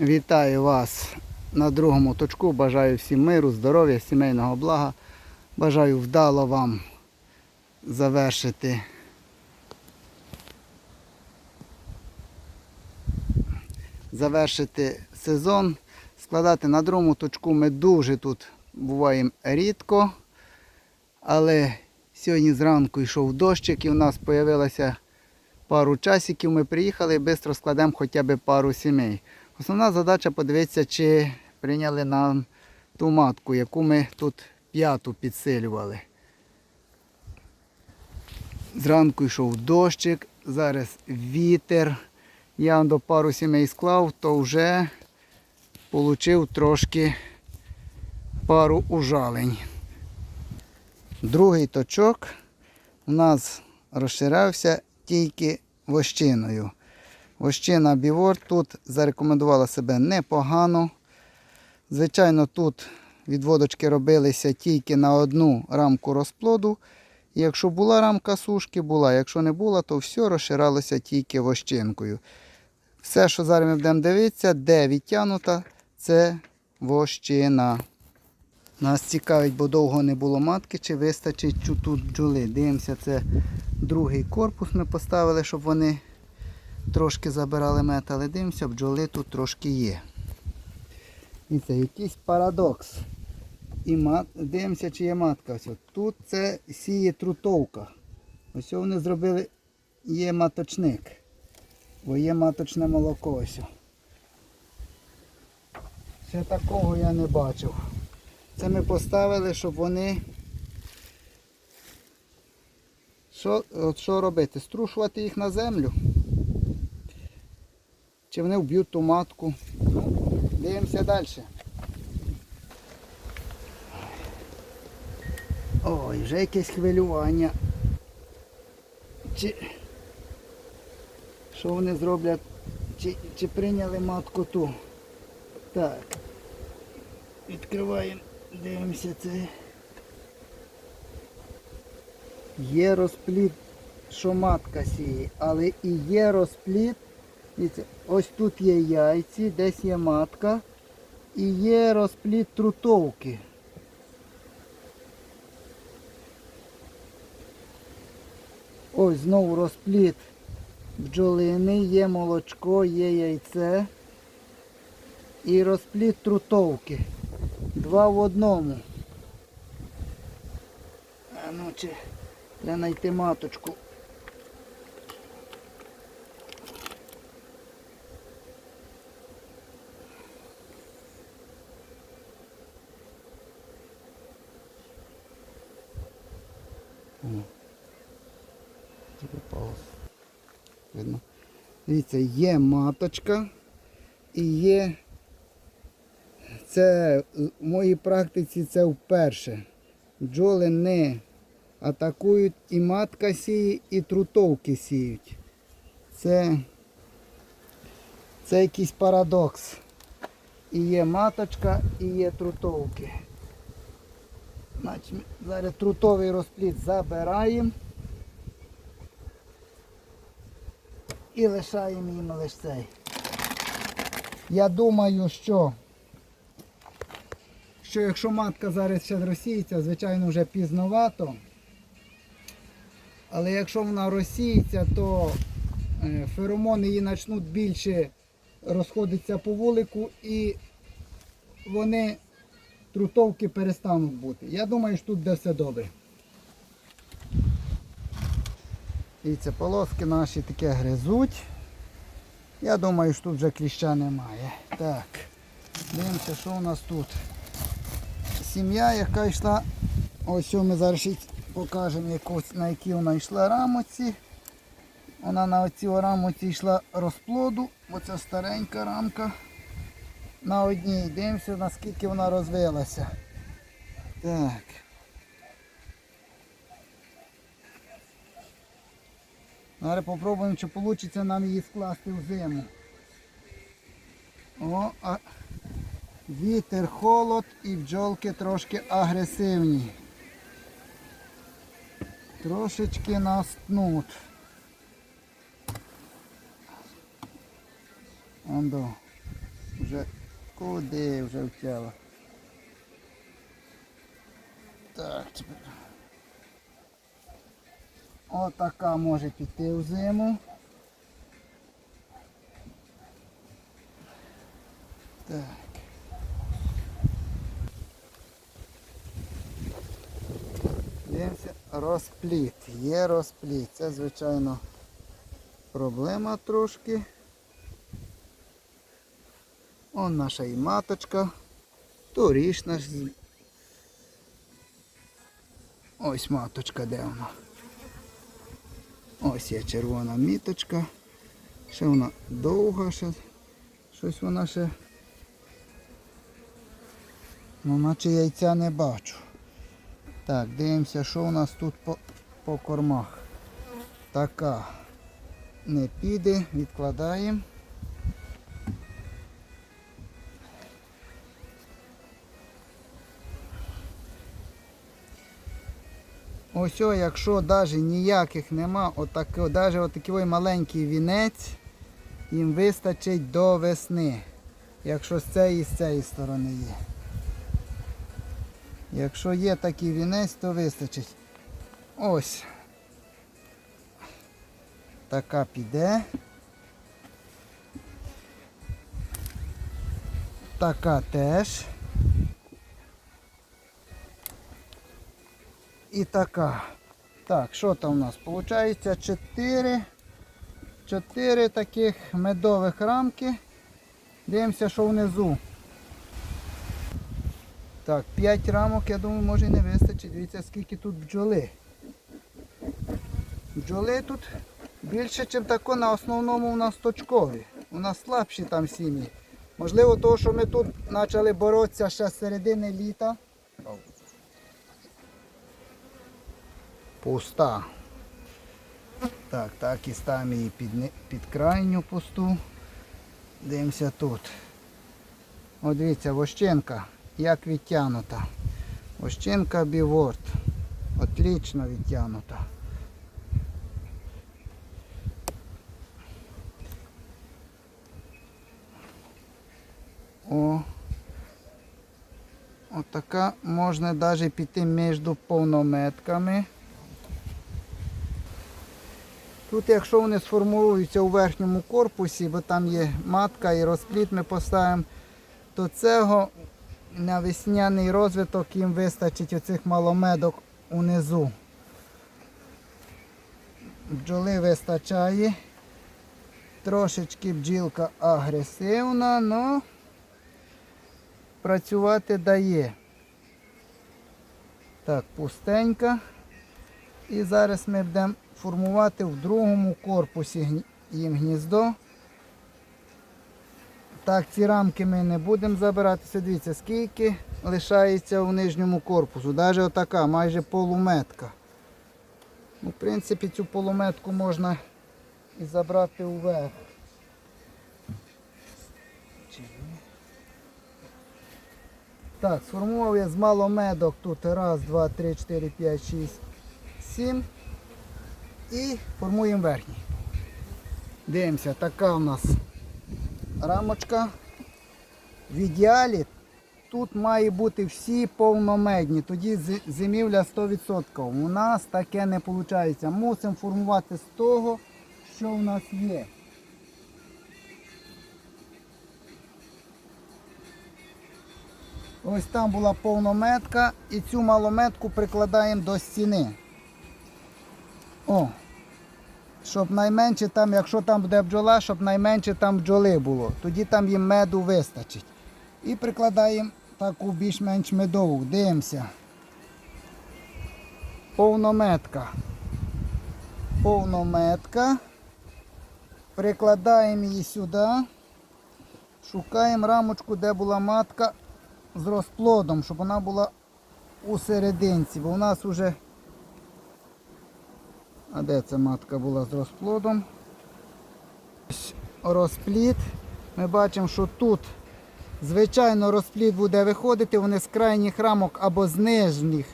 Вітаю вас на другому точку. Бажаю всім миру, здоров'я, сімейного блага. Бажаю вдало вам завершити завершити сезон. Складати на другому точку ми дуже тут буваємо рідко. Але сьогодні зранку йшов дощик і в нас з'явилося пару часиків. Ми приїхали і швидко складемо хоча б пару сімей. Основна задача подивитися, чи прийняли нам ту матку, яку ми тут п'яту підсилювали. Зранку йшов дощик, зараз вітер. Я до пару сімей склав, то вже отримав трошки пару ужалень. Другий точок у нас розширався тільки вощиною. Вощина Бівор тут зарекомендувала себе непогано. Звичайно, тут відводочки робилися тільки на одну рамку розплоду. Якщо була рамка сушки, була. Якщо не була, то все розширалося тільки вощинкою. Все, що зараз ми будемо дивитися, де відтягнута, це вощина. Нас цікавить, бо довго не було матки, чи вистачить тут бджоли. Дивимося, це другий корпус ми поставили, щоб вони трошки забирали мед, але дивимося, бджоли тут трошки є. І це якийсь парадокс. І мат... дивимося, чи є матка. Ось. Тут це сіє трутовка. Ось вони зробили, є маточник. Бо є маточне молоко. Ось. Ще такого я не бачив. Це ми поставили, щоб вони. Що, от що робити? Струшувати їх на землю? Чи вони вб'ють ту матку? Ну, дивимося далі. Ой, вже якесь хвилювання. Чи що вони зроблять? Чи, чи прийняли матку ту? Так. Відкриваємо, дивимося це. Є розплід, що матка сіє, але і є розплід. Ось тут є яйці, десь є матка. І є розплід трутовки. Ось знову розплід бджолини, є молочко, є яйце. І розплід трутовки. Два в одному. А ну чи треба знайти маточку. О. Це попалось. Видно. Дивіться, є маточка і є. Це в моїй практиці це вперше. Бджоли не атакують і матка сіє, і трутовки сіють. Це, це якийсь парадокс. І є маточка, і є трутовки. Значить, зараз трутовий розплід забираємо. І лишаємо їм лише. Я думаю, що, що якщо матка зараз ще розсіється, звичайно вже пізновато. Але якщо вона розсіється, то е, феромони її почнуть більше розходитися по вулику і вони трутовки перестануть бути. Я думаю, що тут буде все добре. Ці полоски наші таке гризуть. Я думаю, що тут вже кліща немає. Так, дивимося, що у нас тут. Сім'я, яка йшла, ось ми зараз покажемо, на якій вона йшла рамоці. Вона на оцій рамоці йшла розплоду, оця старенька рамка. На одній. Дивимося, наскільки вона розвилася. Так. Зараз попробуємо, чи вийде нам її скласти в зиму. О, а вітер, холод і бджолки трошки агресивні. Трошечки нас тнуть. Ондо. вже куди вже втяла. Так, тепер. Отака може піти в зиму. Так. Дивимося, розпліт. Є розпліт. Це, звичайно, проблема трошки. Он наша і маточка. Торішна Ось маточка, де вона? Ось є червона міточка. Ще вона довга, ще щось вона ще. Ну, наче яйця не бачу. Так, дивимося, що у нас тут по, по кормах. Така не піде, відкладаємо. Ось, якщо навіть ніяких нема, отак, навіть отакий маленький вінець, їм вистачить до весни. Якщо з цієї і з цієї сторони є. Якщо є такий вінець, то вистачить. Ось. Така піде. Така теж. І така. Так, що там у нас? Получається 4, 4 таких медових рамки. Дивимося, що внизу. Так, 5 рамок, я думаю, може і не вистачить. Дивіться, скільки тут бджоли. Бджоли тут більше, ніж тако на основному у нас точкові. У нас слабші там сім'ї. Можливо, того, що ми тут почали боротися ще з середини літа. Пуста. Так, так і ставимо її під, під крайню пусту. Дивимося тут. О, дивіться, вощенка як відтягнута. Вощенка біворд. Отлично відтягнута. О. Отака можна навіть піти між повнометками. Тут, якщо вони сформуються у верхньому корпусі, бо там є матка і розпліт ми поставимо, то цього на весняний розвиток їм вистачить оцих маломедок унизу. Бджоли вистачає. Трошечки бджілка агресивна, але працювати дає. Так, пустенька. І зараз ми будемо формувати в другому корпусі їм гніздо. Так, ці рамки ми не будемо забиратися. Дивіться, скільки лишається у нижньому корпусу. Навіть отака, майже полуметка. Ну, в принципі, цю полуметку можна і забрати ні? Так, сформував я з маломедок тут раз, два, три, чотири, п'ять, шість, сім. І формуємо верхній. Дивимося, така у нас рамочка. В ідеалі тут має бути всі повномедні, тоді зимівля 100%. У нас таке не виходить. Мусимо формувати з того, що в нас є. Ось там була повнометка і цю малометку прикладаємо до стіни. О, щоб найменше там, якщо там буде бджола, щоб найменше там бджоли було. Тоді там їм меду вистачить. І прикладаємо таку більш-менш медову. Дивимося. Повнометка. Повнометка. Прикладаємо її сюди. Шукаємо рамочку, де була матка з розплодом, щоб вона була у серединці, бо у нас вже а де ця матка була з розплодом? Ось Розплід. Ми бачимо, що тут, звичайно, розплід буде виходити, вони з крайніх рамок або з нижніх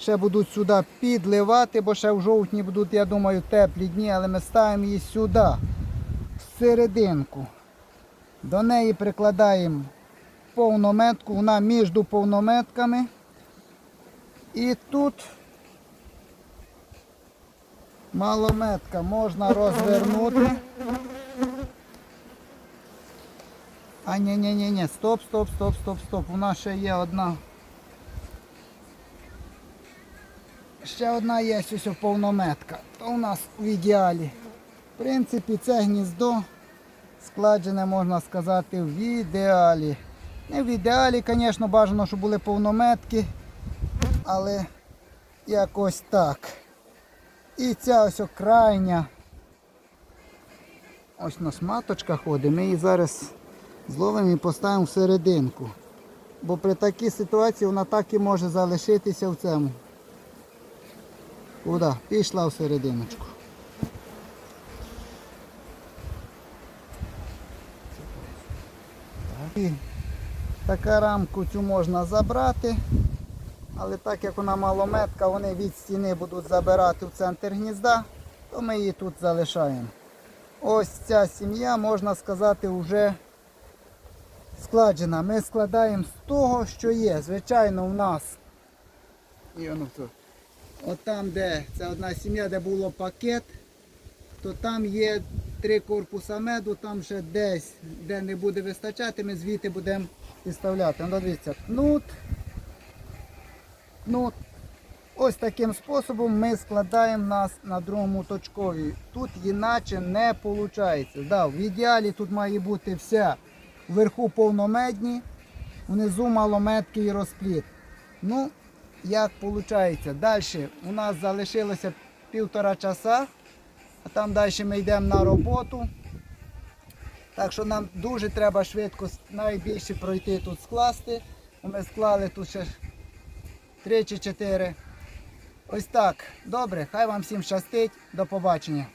ще будуть сюди підливати, бо ще в жовтні будуть, я думаю, теплі дні, але ми ставимо її сюди, в серединку. До неї прикладаємо повнометку, вона між повнометками. І тут малометка можна розвернути. А ні, ні, ні, ні, стоп, стоп, стоп, стоп, стоп. У нас ще є одна. Ще одна є ось повнометка. То у нас в ідеалі. В принципі, це гніздо складене, можна сказати, в ідеалі. Не в ідеалі, звісно, бажано, щоб були повнометки, але якось так. І ця ось о крайня. Ось у нас маточка ходить, ми її зараз зловимо і поставимо всерединку. Бо при такій ситуації вона так і може залишитися в цьому. Куди? Пішла всерединочку. І така рамку цю можна забрати, але так як вона малометка, вони від стіни будуть забирати в центр гнізда, то ми її тут залишаємо. Ось ця сім'я, можна сказати, вже складена. Ми складаємо з того, що є. Звичайно, у нас. І воно тут. От там, де це одна сім'я, де було пакет, то там є три корпуса меду, там ще десь, де не буде вистачати, ми звідти будемо підставляти. Ну, дивіться, кнут, кнут. Ось таким способом ми складаємо нас на другому точкові. Тут іначе не виходить. Да, в ідеалі тут має бути вся вверху повномедні, внизу малометкий розпліт. Ну, як виходить. Далі у нас залишилося півтора часа, а там далі ми йдемо на роботу. Так що нам дуже треба швидко найбільше пройти тут скласти. Ми склали тут ще 3 чи 4. Ось так. Добре, хай вам всім щастить. До побачення.